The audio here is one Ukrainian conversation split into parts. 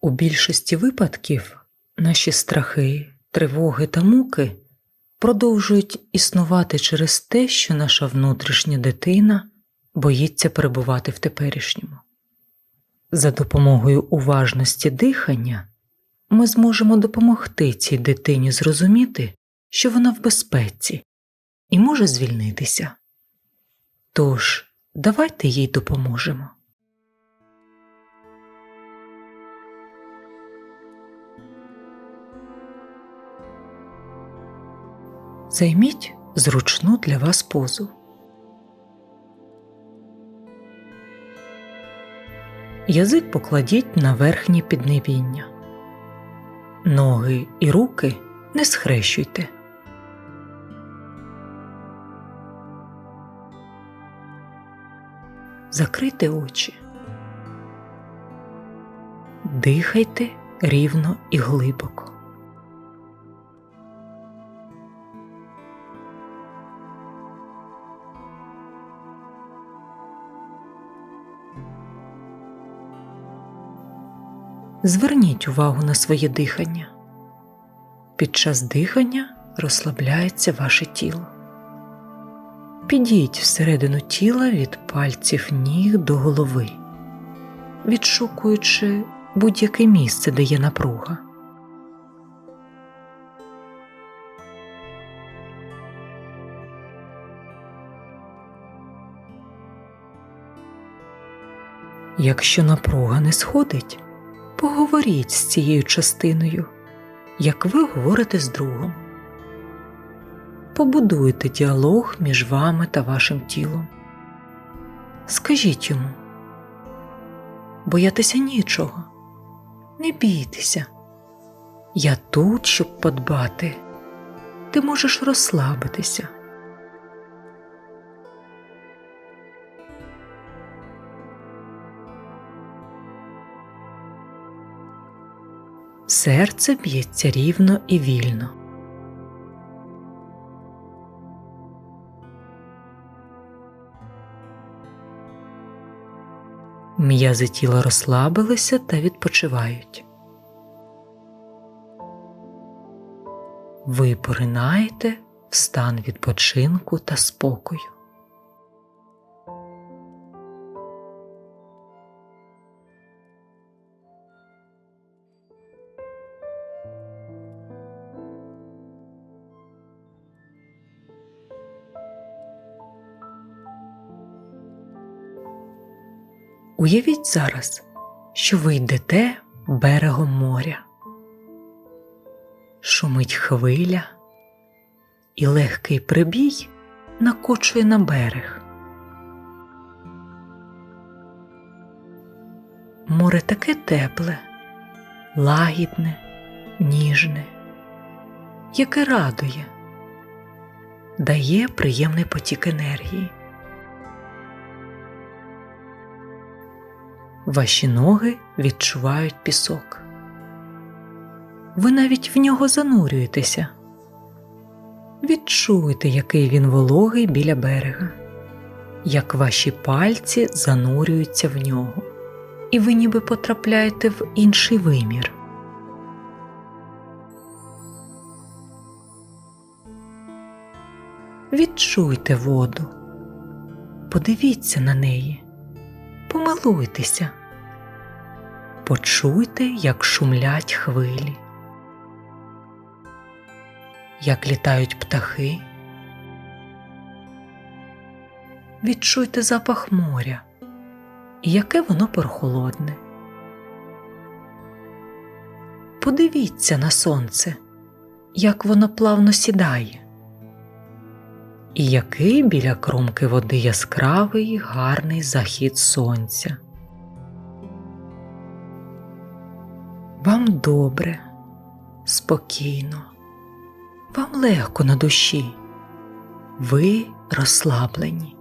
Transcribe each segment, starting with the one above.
У більшості випадків наші страхи, тривоги та муки продовжують існувати через те, що наша внутрішня дитина боїться перебувати в теперішньому. За допомогою уважності дихання ми зможемо допомогти цій дитині зрозуміти, що вона в безпеці і може звільнитися. Тож, давайте їй допоможемо. Займіть зручну для вас позу. Язик покладіть на верхнє піднебіння. Ноги і руки не схрещуйте. Закрийте очі. Дихайте рівно і глибоко. Зверніть увагу на своє дихання. Під час дихання розслабляється ваше тіло. Підіть всередину тіла від пальців ніг до голови, відшукуючи будь-яке місце, де є напруга. Якщо напруга не сходить, поговоріть з цією частиною, як ви говорите з другом. Побудуйте діалог між вами та вашим тілом. Скажіть йому, боятися нічого, не бійтеся. Я тут, щоб подбати, ти можеш розслабитися. Серце б'ється рівно і вільно. М'язи тіла розслабилися та відпочивають. Ви поринаєте в стан відпочинку та спокою. Уявіть зараз, що ви йдете берегом моря, шумить хвиля, і легкий прибій накочує на берег. Море таке тепле, лагідне, ніжне, яке радує, дає приємний потік енергії. Ваші ноги відчувають пісок. Ви навіть в нього занурюєтеся. Відчуйте, який він вологий біля берега, як ваші пальці занурюються в нього, і ви ніби потрапляєте в інший вимір. Відчуйте воду, подивіться на неї, помилуйтеся. Почуйте, як шумлять хвилі, як літають птахи. Відчуйте запах моря і яке воно прохолодне. Подивіться на сонце, як воно плавно сідає, і який біля кромки води яскравий гарний захід сонця. Вам добре, спокійно, вам легко на душі, ви розслаблені.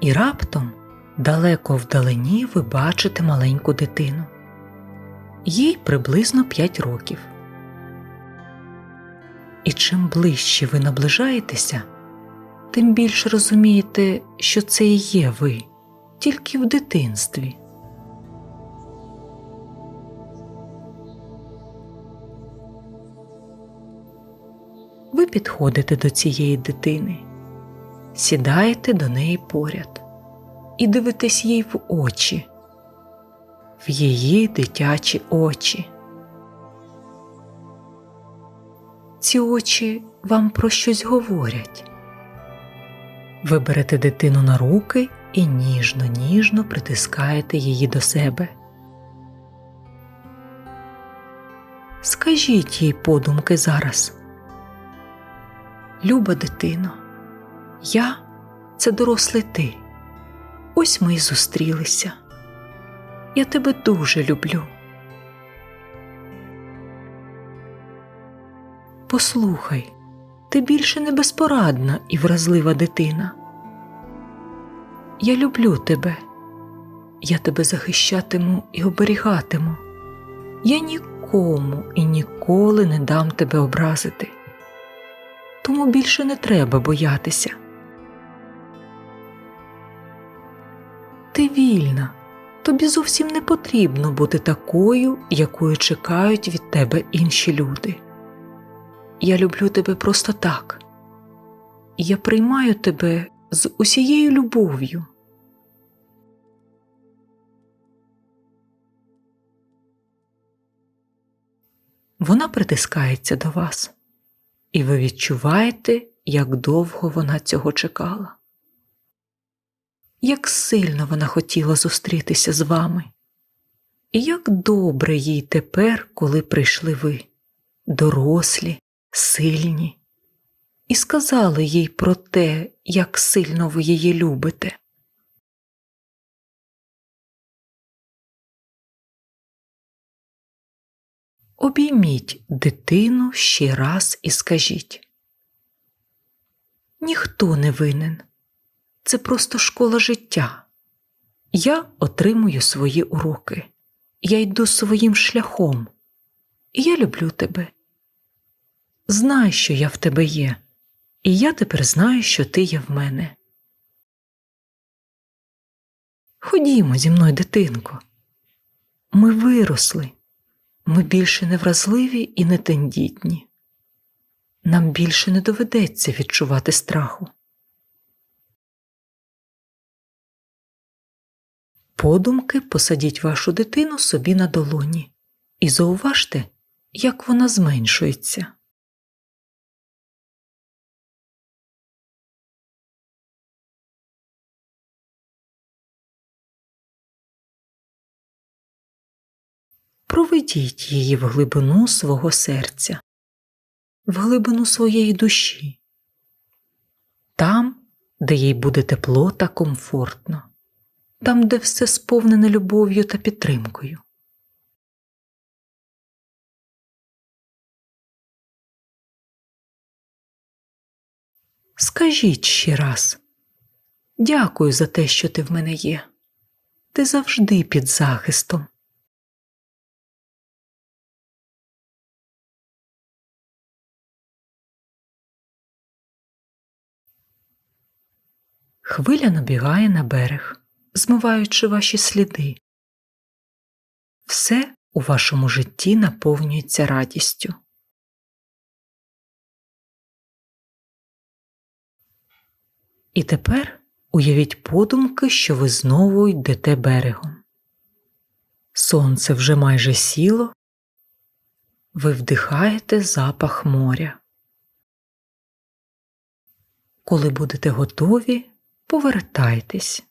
І раптом далеко вдалині ви бачите маленьку дитину. Їй приблизно 5 років. І чим ближче ви наближаєтеся, тим більше розумієте, що це і є ви, тільки в дитинстві. Ви підходите до цієї дитини, сідаєте до неї поряд і дивитесь їй в очі, в її дитячі очі. Ці очі вам про щось говорять. Ви берете дитину на руки і ніжно, ніжно притискаєте її до себе. Скажіть їй подумки зараз. Люба дитино, я це дорослий ти. Ось ми й зустрілися. Я тебе дуже люблю. Послухай, ти більше не безпорадна і вразлива дитина. Я люблю тебе, я тебе захищатиму і оберігатиму. Я нікому і ніколи не дам тебе образити. Тому більше не треба боятися. Ти вільна, тобі зовсім не потрібно бути такою, якою чекають від тебе інші люди. Я люблю тебе просто так, я приймаю тебе з усією любов'ю. Вона притискається до вас, і ви відчуваєте, як довго вона цього чекала, як сильно вона хотіла зустрітися з вами, і як добре їй тепер, коли прийшли ви, дорослі, сильні, і сказали їй про те, як сильно ви її любите. Обійміть дитину ще раз і скажіть. Ніхто не винен. Це просто школа життя. Я отримую свої уроки. Я йду своїм шляхом. І я люблю тебе. Знай, що я в тебе є, і я тепер знаю, що ти є в мене. Ходімо зі мною, дитинко. Ми виросли. Ми більше не вразливі і не тендітні. Нам більше не доведеться відчувати страху. Подумки посадіть вашу дитину собі на долоні і зауважте, як вона зменшується. Проведіть її в глибину свого серця, в глибину своєї душі, там, де їй буде тепло та комфортно, там, де все сповнене любов'ю та підтримкою. Скажіть ще раз дякую за те, що ти в мене є. Ти завжди під захистом. Хвиля набігає на берег, змиваючи ваші сліди. Все у вашому житті наповнюється радістю. І тепер уявіть подумки, що ви знову йдете берегом. Сонце вже майже сіло, ви вдихаєте запах моря. Коли будете готові, повертайтесь.